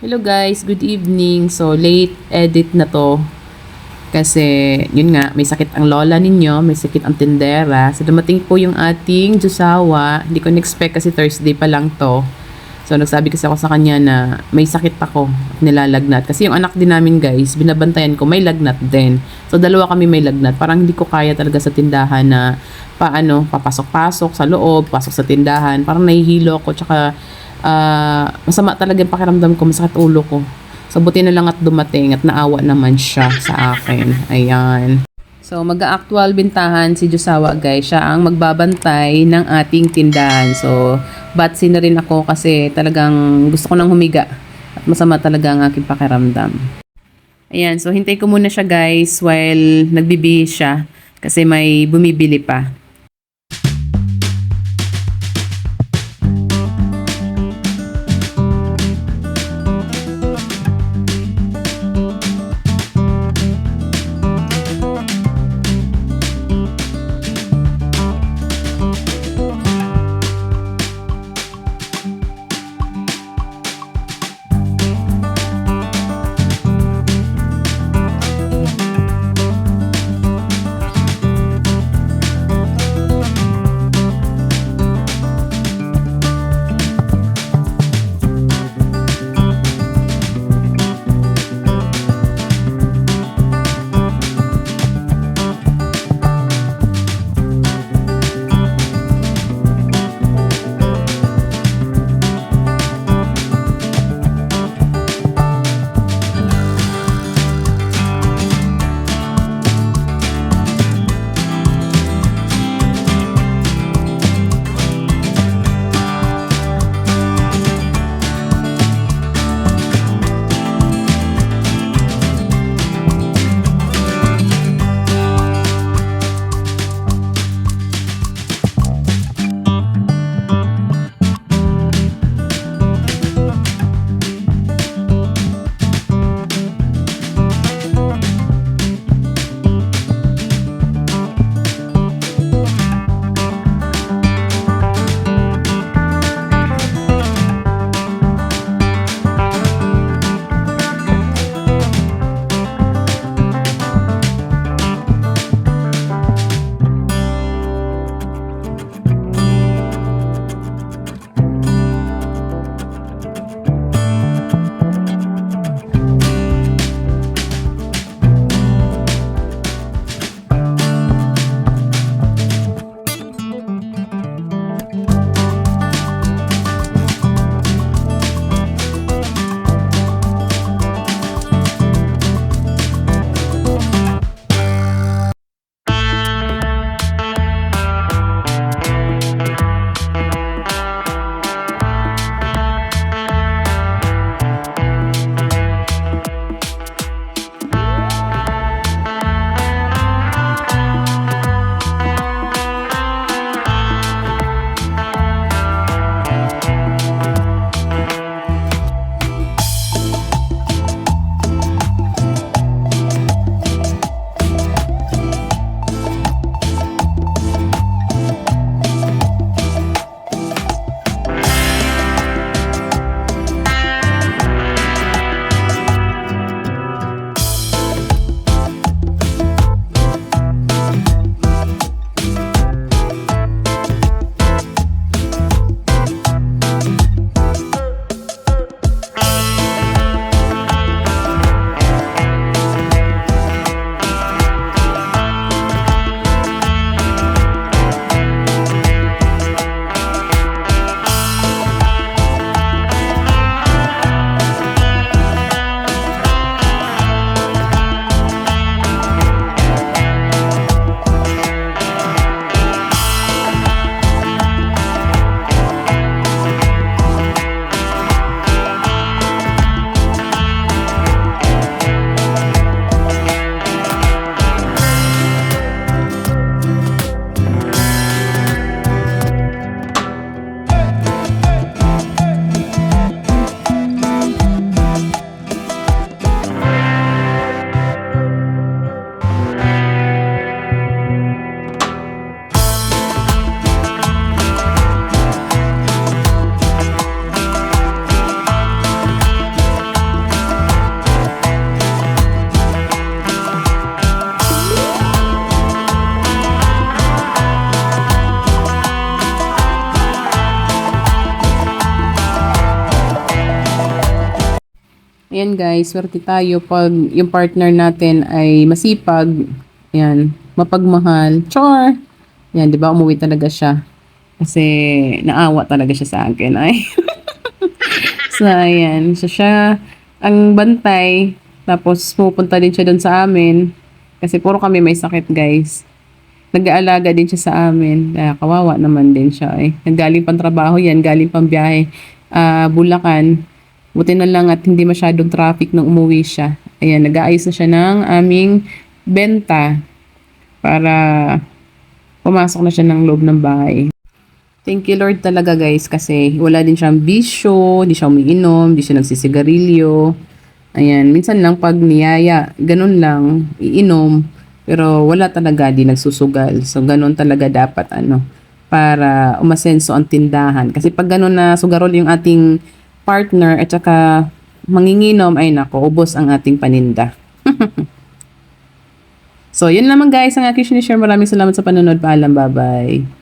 Hello guys, good evening. So late edit na to. Kasi yun nga, may sakit ang lola ninyo, may sakit ang tindera. So dumating po yung ating Jusawa. Hindi ko na-expect kasi Thursday pa lang to. So nagsabi kasi ako sa kanya na may sakit ako at nilalagnat. Kasi yung anak din namin guys, binabantayan ko may lagnat din. So dalawa kami may lagnat. Parang hindi ko kaya talaga sa tindahan na paano, papasok-pasok sa loob, pasok sa tindahan. Parang nahihilo ako tsaka ah, masama talaga yung pakiramdam ko, masakit ulo ko. So buti na lang at dumating at naawa naman siya sa akin. Ayan. So, mag-actual bintahan si Josawa guys. Siya ang magbabantay ng ating tindahan. So, batsi na rin ako kasi talagang gusto ko nang humiga. At masama talaga ang aking pakiramdam. Ayan, so hintay ko muna siya guys while nagbibihis siya. Kasi may bumibili pa. Ayan guys, swerte tayo pag yung partner natin ay masipag, ayan, mapagmahal, char! Yan, di ba, umuwi talaga siya. Kasi naawa talaga siya sa akin, ay. so, ayan, siya siya ang bantay, tapos pupunta din siya doon sa amin. Kasi puro kami may sakit, guys. Nag-aalaga din siya sa amin. Kaya kawawa naman din siya eh. Nanggaling pang trabaho yan, galing pang biyahe. ah Bulacan. Buti na lang at hindi masyadong traffic nung umuwi siya. Ayan, nag-aayos na siya ng aming benta para pumasok na siya ng loob ng bahay. Thank you Lord talaga guys kasi wala din siyang bisyo, di siya umiinom, di siya nagsisigarilyo. Ayan, minsan lang pag niyaya, ganun lang, iinom. Pero wala talaga, di nagsusugal. So, ganun talaga dapat, ano, para umasenso ang tindahan. Kasi pag ganun na sugarol yung ating partner at saka manginginom, ay nako, ubos ang ating paninda. so, yun naman guys ang aking sinishare. Maraming salamat sa panonood. Paalam, bye-bye.